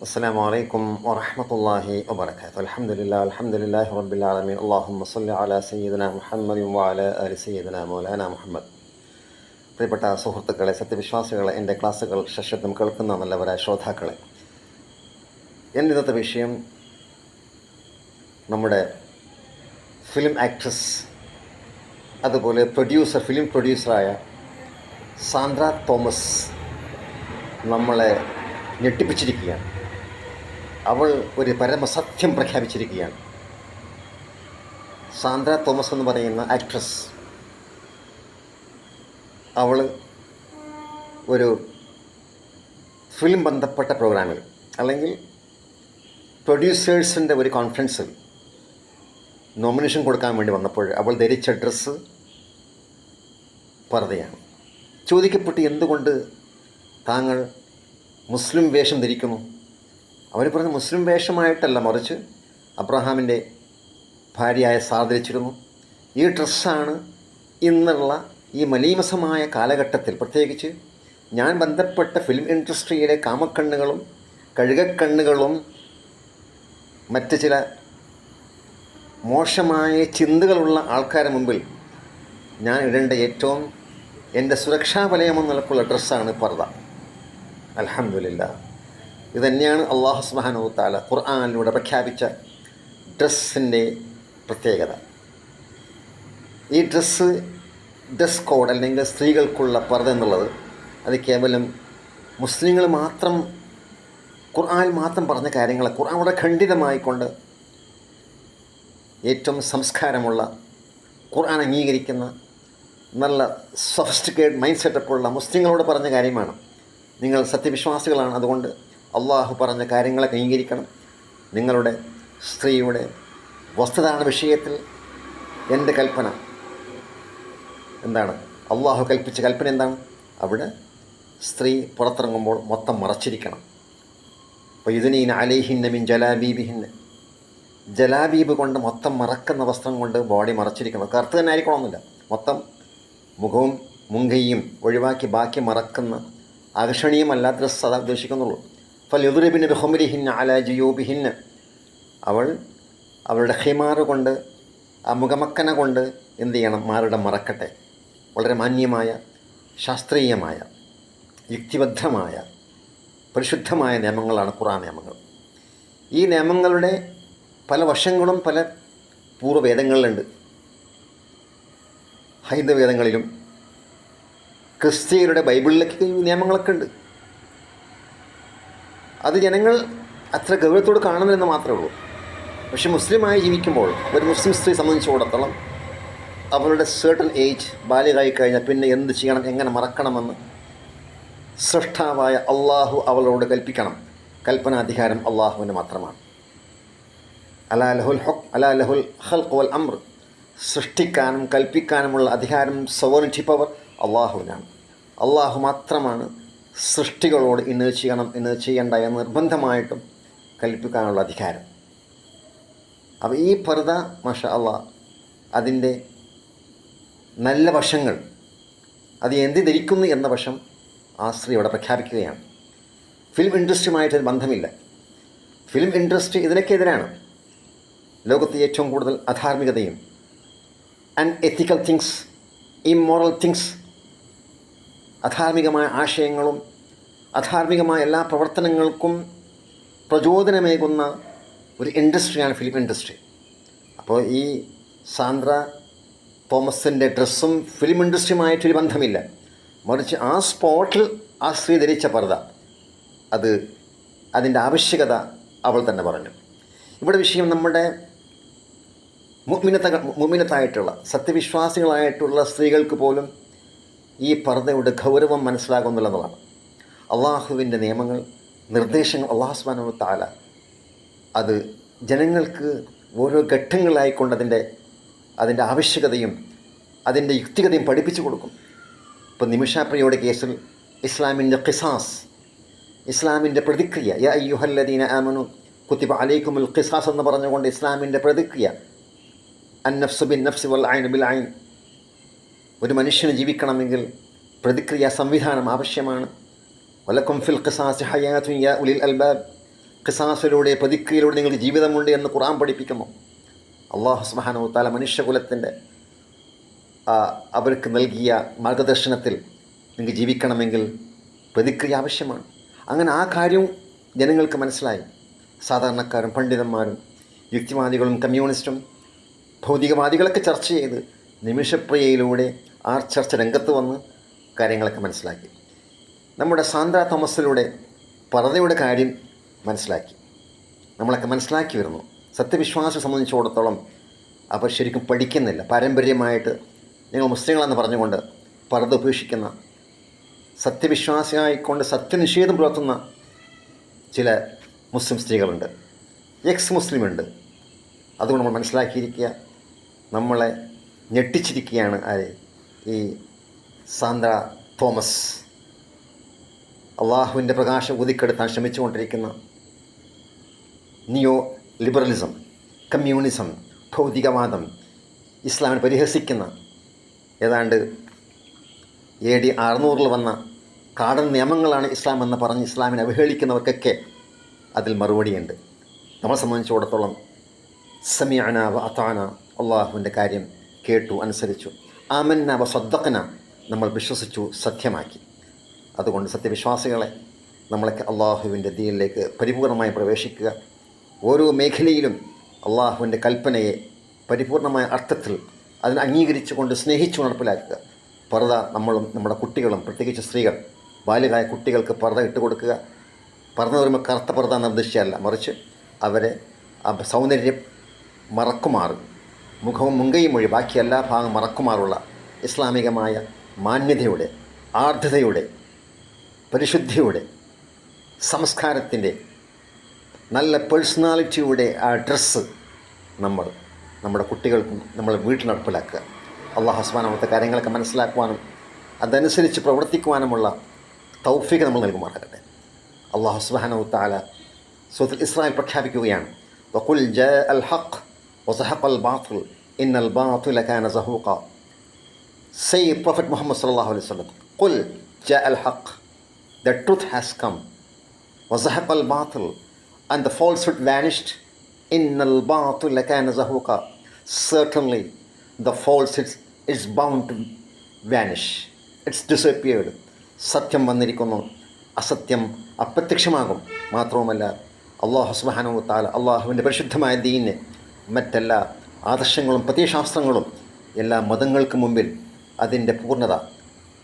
السلام عليكم ورحمة الله وبركاته الحمد لله الحمد لله رب العالمين اللهم صل على سيدنا محمد وعلى آل سيدنا مولانا മുഹമ്മദ് പ്രിയപ്പെട്ട സുഹൃത്തുക്കളെ സത്യവിശ്വാസികളെ എൻ്റെ ക്ലാസ്സുകൾ ശശ്വതം കേൾക്കുന്ന നല്ലവരായ ശ്രോതാക്കളെ എൻ്റെ ഇന്നത്തെ വിഷയം നമ്മുടെ ഫിലിം ആക്ട്രസ് അതുപോലെ പ്രൊഡ്യൂസർ ഫിലിം പ്രൊഡ്യൂസറായ സാന്ദ്ര തോമസ് നമ്മളെ ഞെട്ടിപ്പിച്ചിരിക്കുകയാണ് അവൾ ഒരു പരമസത്യം പ്രഖ്യാപിച്ചിരിക്കുകയാണ്. സാന്ദ്ര തോമസ് എന്ന് പറയുന്ന ആക്ട്രസ് അവൾ ഒരു ഫിലിം ബന്ധപ്പെട്ട പ്രോഗ്രാമിൽ അല്ലെങ്കിൽ പ്രൊഡ്യൂസേഴ്സിന്റെ ഒരു കോൺഫറൻസിൽ നോമിനേഷൻ കൊടുക്കാൻ വേണ്ടി വന്നപ്പോൾ അവൾ ധരിച്ച ഡ്രസ്സ് പർദ്ദയാണ്. ചോദിക്കപ്പെട്ട് എന്തുകൊണ്ട് താങ്കൾ മുസ്ലിം വേഷം ധരിക്കുന്നു? അവർ പറഞ്ഞ മുസ്ലിം വേഷമായിട്ടല്ല മറിച്ച് അബ്രഹാമിന്റെ ഭാര്യയായ സാർ ധരിച്ചിരുന്നു ഈ ഡ്രസ്സാണ് ഇന്നുള്ള ഈ മലീമസമായ കാലഘട്ടത്തിൽ പ്രത്യേകിച്ച് ഞാൻ ബന്ധപ്പെട്ട ഫിലിം ഇൻഡസ്ട്രിയിലെ കാമക്കണ്ണുകളും കഴുകക്കണ്ണുകളും മറ്റ് ചില മോശമായ ചിന്തകളുള്ള ആൾക്കാരുടെ മുമ്പിൽ ഞാൻ ഇടേണ്ട ഏറ്റവും എന്റെ സുരക്ഷാ വലയമെന്ന നിലക്കുള്ള ഡ്രസ്സാണ് പർദ. അലഹമില്ല ഇതുതന്നെയാണ് അള്ളാഹു സ്മഹാനോ താല ഖുർആാനിലൂടെ പ്രഖ്യാപിച്ച ഡ്രസ്സിന്റെ പ്രത്യേകത. ഈ ഡ്രസ്സ് ഡ്രസ് കോഡ് അല്ലെങ്കിൽ സ്ത്രീകൾക്കുള്ള പർദ്ദ എന്നുള്ളത് അത് കേവലം മുസ്ലിങ്ങൾ മാത്രം ഖുർആാനിൽ മാത്രം പറഞ്ഞ കാര്യങ്ങളെ ഖുർആാനോടെ ഖണ്ഡിതമായിക്കൊണ്ട് ഏറ്റവും സംസ്കാരമുള്ള ഖുർആൻ അംഗീകരിക്കുന്ന നല്ല സഫിസ്റ്റിക്കേറ്റ് മൈൻഡ് സെറ്റപ്പുള്ള മുസ്ലിങ്ങളോട് പറഞ്ഞ കാര്യമാണ്. നിങ്ങൾ സത്യവിശ്വാസികളാണ് അതുകൊണ്ട് അള്ളാഹു പറഞ്ഞ കാര്യങ്ങളെ കൈകരിക്കണം നിങ്ങളുടെ സ്ത്രീയുടെ വസ്തുതാണ് വിഷയത്തിൽ എന്റെ കൽപ്പന എന്താണ്? അള്ളാഹു കൽപ്പിച്ച കൽപ്പന എന്താണ്? അവിടെ സ്ത്രീ പുറത്തിറങ്ങുമ്പോൾ മൊത്തം മറച്ചിരിക്കണം. അപ്പോൾ ഇതിനീൻ അലേഹിന്ന മിൻ ജലാബീബിഹിന്ന്. ജലാബീബ് കൊണ്ട് മൊത്തം മറക്കുന്ന വസ്ത്രം കൊണ്ട് ബോഡി മറച്ചിരിക്കണം. കറുത്ത് തന്നെ ആയിരിക്കണമെന്നില്ല. മൊത്തം മുഖവും മുങ്കയും ഒഴിവാക്കി ബാക്കി മറക്കുന്ന ആകർഷണീയമല്ലാത്ത അതാ ഉദ്ദേശിക്കുന്നുള്ളൂ. ഫലുദുരബിന് ബഹുമരിഹിന്ന അല ജിയോബിഹിന് അവൾ അവളുടെ ഹിമാറ് കൊണ്ട് ആ മുഖമക്കന കൊണ്ട് എന്ത് ചെയ്യണം? മാരുടെ മറക്കട്ടെ. വളരെ മാന്യമായ ശാസ്ത്രീയമായ യുക്തിബദ്ധമായ പരിശുദ്ധമായ നിയമങ്ങളാണ് ഖുറാൻ നിയമങ്ങൾ. ഈ നിയമങ്ങളുടെ പല വശങ്ങളും പല പൂർവവേദങ്ങളിലുണ്ട്. ഹൈന്ദവേദങ്ങളിലും ക്രിസ്ത്യരുടെ ബൈബിളിലൊക്കെ ഈ നിയമങ്ങളൊക്കെ ഉണ്ട്. അത് ജനങ്ങൾ അത്ര ഗൗരവത്തോട് കാണുന്നില്ലെന്ന് മാത്രമേ ഉള്ളൂ. പക്ഷെ മുസ്ലിമായി ജീവിക്കുമ്പോൾ ഒരു മുസ്ലിം സ്ത്രീ സംബന്ധിച്ചിടത്തോളം അവളുടെ സേർട്ടൺ ഏജ് ബാല്യമായി കഴിഞ്ഞാൽ പിന്നെ എന്ത് ചെയ്യണം എങ്ങനെ മറക്കണമെന്ന് സൃഷ്ടാവായ അള്ളാഹു അവളോട് കൽപ്പിക്കണം. കൽപ്പനാധികാരം അള്ളാഹുവിന് മാത്രമാണ്. അലാ ലഹുൽ ഹുക് അലാ ലഹുൽ ഹൽഖ് വൽ അമ്ര സൃഷ്ടിക്കാനും കൽപ്പിക്കാനുമുള്ള അധികാരം സോവറിറ്റി പവർ അള്ളാഹുവിനാണ്. അള്ളാഹു മാത്രമാണ് സൃഷ്ടികളോട് ഇന്നത് ചെയ്യണം ഇന്നത് ചെയ്യണ്ട എന്ന് നിർബന്ധമായിട്ടും കൽപ്പിക്കാനുള്ള അധികാരം. അപ്പോൾ ഈ പർദ മഷ അള്ള അതിന്റെ നല്ല വശങ്ങൾ അത് എന്ത് ധരിക്കുന്നു എന്ന വശം ആ സ്ത്രീ അവിടെ പ്രഖ്യാപിക്കുകയാണ്. ഫിലിം ഇൻഡസ്ട്രിയുമായിട്ട് ബന്ധമില്ല. ഫിലിം ഇൻഡസ്ട്രി ഇതിനൊക്കെ എതിരാണ് ലോകത്തെ ഏറ്റവും കൂടുതൽ അധാർമികതയും and ethical things immoral things അധാർമികമായ ആശയങ്ങളും അധാർമികമായ എല്ലാ പ്രവർത്തനങ്ങൾക്കും പ്രചോദനമേകുന്ന ഒരു ഇൻഡസ്ട്രിയാണ് ഫിലിം ഇൻഡസ്ട്രി. അപ്പോൾ ഈ സാന്ദ്ര തോമസിന്റെ ഡ്രസ്സും ഫിലിം ഇൻഡസ്ട്രിയുമായിട്ടൊരു ബന്ധമില്ല. മറിച്ച് ആ സ്പോട്ടിൽ ആ സ്ത്രീ ധരിച്ച പർദ്ദ അത് അതിന്റെ ആവശ്യകത അവൾ തന്നെ പറഞ്ഞു. ഇവിടെ വിഷയം നമ്മുടെ മുമിനത്ത മുമിനത്തായിട്ടുള്ള സത്യവിശ്വാസികളായിട്ടുള്ള സ്ത്രീകൾക്ക് പോലും ഈ പർദ്ദയുടെ ഗൗരവം മനസ്സിലാകുന്നുള്ളതാണ്. അള്ളാഹുവിന്റെ നിയമങ്ങൾ നിർദ്ദേശങ്ങൾ അള്ളാഹു സുബാനു താല അത് ജനങ്ങൾക്ക് ഓരോ ഘട്ടങ്ങളായിക്കൊണ്ട് അതിന്റെ അതിന്റെ ആവശ്യകതയും അതിന്റെ യുക്തികതയും പഠിപ്പിച്ചു കൊടുക്കും. ഇപ്പോൾ നിമിഷാപ്രിയയുടെ കേസിൽ ഇസ്ലാമിന്റെ ഖിസാസ് ഇസ്ലാമിന്റെ പ്രതിക്രിയ യ അയ്യുഹല്ലദീന ആമനു കുത്തിബ അലൈക്കുമുൽ ഖിസാസ് എന്ന് പറഞ്ഞുകൊണ്ട് ഇസ്ലാമിന്റെ പ്രതിക്രിയ അൻ നഫ്സു ബിൻ നഫ്സി വൽ ഐൻ ബിൽ ഐൻ ഒരു മനുഷ്യന് ജീവിക്കണമെങ്കിൽ പ്രതിക്രിയ സംവിധാനം ആവശ്യമാണ്. വലക്കും ഫിൽ ഖിസാസ് ഹയാത്തുൻ യാ ഉലിൽ അൽബാബ്. ഖിസാസിലൂടെ പ്രതിക്രിയയിലൂടെ നിങ്ങൾക്ക് ജീവിതമുണ്ട് എന്ന് ഖുറാൻ പഠിപ്പിക്കുന്നു അള്ളാഹു സുബ്ഹാനഹു താല മനുഷ്യകുലത്തിന്റെ അവർക്ക് നൽകിയ മാർഗദർശനത്തിൽ നിങ്ങൾക്ക് ജീവിക്കണമെങ്കിൽ പ്രതിക്രിയ ആവശ്യമാണ്. അങ്ങനെ ആ കാര്യവും ജനങ്ങൾക്ക് മനസ്സിലായി. സാധാരണക്കാരും പണ്ഡിതന്മാരും യുക്തിവാദികളും കമ്മ്യൂണിസ്റ്റും ഭൗതികവാദികളൊക്കെ ചർച്ച ചെയ്ത് നിമിഷപ്രിയയിലൂടെ ആ ചർച്ച രംഗത്ത് വന്ന് കാര്യങ്ങളൊക്കെ മനസ്സിലാക്കി. നമ്മുടെ സാന്ദ്ര തോമസിലൂടെ പറതയുടെ കാര്യം മനസ്സിലാക്കി. നമ്മളൊക്കെ മനസ്സിലാക്കി വരുന്നു. സത്യവിശ്വാസം സംബന്ധിച്ചിടത്തോളം അവർ ശരിക്കും പഠിക്കുന്നില്ല. പാരമ്പര്യമായിട്ട് ഞങ്ങൾ മുസ്ലിങ്ങളെന്ന് പറഞ്ഞുകൊണ്ട് പറത ഉപേക്ഷിക്കുന്ന സത്യവിശ്വാസിയായിക്കൊണ്ട് സത്യനിഷേധം പുലർത്തുന്ന ചില മുസ്ലിം സ്ത്രീകളുണ്ട്. എക്സ് മുസ്ലിമുണ്ട് അതുകൊണ്ട് നമ്മൾ മനസ്സിലാക്കിയിരിക്കുക. നമ്മളെ ഞെട്ടിച്ചിരിക്കുകയാണ് ആര്? ഈ സാന്ദ്ര തോമസ്. അള്ളാഹുവിന്റെ പ്രകാശം ഊതിക്കെടുത്താൻ ശ്രമിച്ചുകൊണ്ടിരിക്കുന്ന നിയോ ലിബറലിസം കമ്മ്യൂണിസം ഭൗതികവാദം ഇസ്ലാമിനെ പരിഹസിക്കുന്ന ഏതാണ്ട് എ ഡി അറുന്നൂറിൽ വന്ന കാടൻ നിയമങ്ങളാണ് ഇസ്ലാം എന്ന് പറഞ്ഞ് ഇസ്ലാമിനെ അവഹേളിക്കുന്നവർക്കൊക്കെ അതിൽ മറുപടിയുണ്ട്. നമ്മളെ സംബന്ധിച്ചിടത്തോളം സമിയാന വാത്താന അള്ളാഹുവിന്റെ കാര്യം കേട്ടു അനുസരിച്ചു. ആമന്ന വ നമ്മൾ വിശ്വസിച്ചു സത്യമാക്കി. അതുകൊണ്ട് സത്യവിശ്വാസികളെ നമ്മളൊക്കെ അള്ളാഹുവിന്റെ ദീനിലേക്ക് പരിപൂർണമായി പ്രവേശിക്കുക. ഓരോ മേഖലയിലും അള്ളാഹുവിന്റെ കൽപ്പനയെ പരിപൂർണമായ അർത്ഥത്തിൽ അതിനെ അംഗീകരിച്ചുകൊണ്ട് സ്നേഹിച്ചു നടപ്പിലാക്കുക. പർദ നമ്മളും നമ്മുടെ കുട്ടികളും പ്രത്യേകിച്ച് സ്ത്രീകൾ ബാല്യകായ കുട്ടികൾക്ക് പർദ ഇട്ട് കൊടുക്കുക. പർദ്ദ വരുമ്പോൾ കറുത്ത പർദ്ദ നിർദ്ദേശിച്ചല്ല മറിച്ച് അവരെ സൗന്ദര്യം മറക്കുമാറും. മുഖവും മുങ്കയും ബാക്കി എല്ലാ ഭാഗം മറക്കുമാറുള്ള ഇസ്ലാമികമായ മാന്യതയുടെ ആർദ്രതയുടെ പരിശുദ്ധിയുടെ സംസ്കാരത്തിന്റെ നല്ല പേഴ്സണാലിറ്റിയുടെ ആ ഡ്രസ്സ് നമ്മൾ നമ്മുടെ കുട്ടികൾക്കും നമ്മൾ വീട്ടിൽ നടപ്പിലാക്കുക. അള്ളാഹു ഹസ്മാനത്തെ കാര്യങ്ങളൊക്കെ മനസ്സിലാക്കുവാനും അതനുസരിച്ച് പ്രവർത്തിക്കുവാനുമുള്ള തൗഫീഖ് നമ്മൾ നൽകുമാറാകട്ടെ. അള്ളാഹു സുബാനു താല സുഹൃത്തുൽ ഇസ്രായേൽ പ്രഖ്യാപിക്കുകയാണ് വഖുൽ ജാ അൽ ഹഖ് വസഹഖൽ ബാത്തിൽ ഇന്നൽ ബാത്തുല കാന സഹൂഖ. സൈ പ്രൊഫറ്റ് മുഹമ്മദ് സല്ലാഹു അലൈഹി സ്വലം കുൽ ജ അൽ ഹഖ് ദ ട്രൂത്ത് ഹാസ് കം വസഹഖ് അൽ ബാത്തുൽ and the false hood vanished ഇന്നൽ ബാത്തുല കാന സഹൂഖ certainly the falsehood is bound to vanish it's disappeared. സത്യം വന്നിരിക്കുന്നു. അസത്യം അപ്രത്യക്ഷമാകും. മാത്രവുമല്ല അള്ളാഹു സുബാനു താല അള്ളാഹുവിന്റെ പരിശുദ്ധമായ ദീന് മറ്റെല്ലാ. ആദർശങ്ങളും പ്രത്യശാസ്ത്രങ്ങളും എല്ലാ മതങ്ങൾക്ക് മുമ്പിൽ അതിന്റെ പൂർണത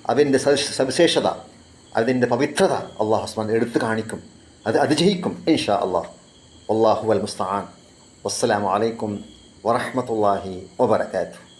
അതിന്റെ സവിശ- സവിശേഷത അതിന്റെ പവിത്രത അള്ളാഹു ഹസ്മാൻ എടുത്തു കാണിക്കും. അത് അതിജയിക്കും ഇൻഷാ അള്ളാഹ്. അള്ളാഹു അൽ മുസ്താൻ വസ്സലാമലൈക്കും വറഹമത്തല്ലാഹി വബർക്കാത്തു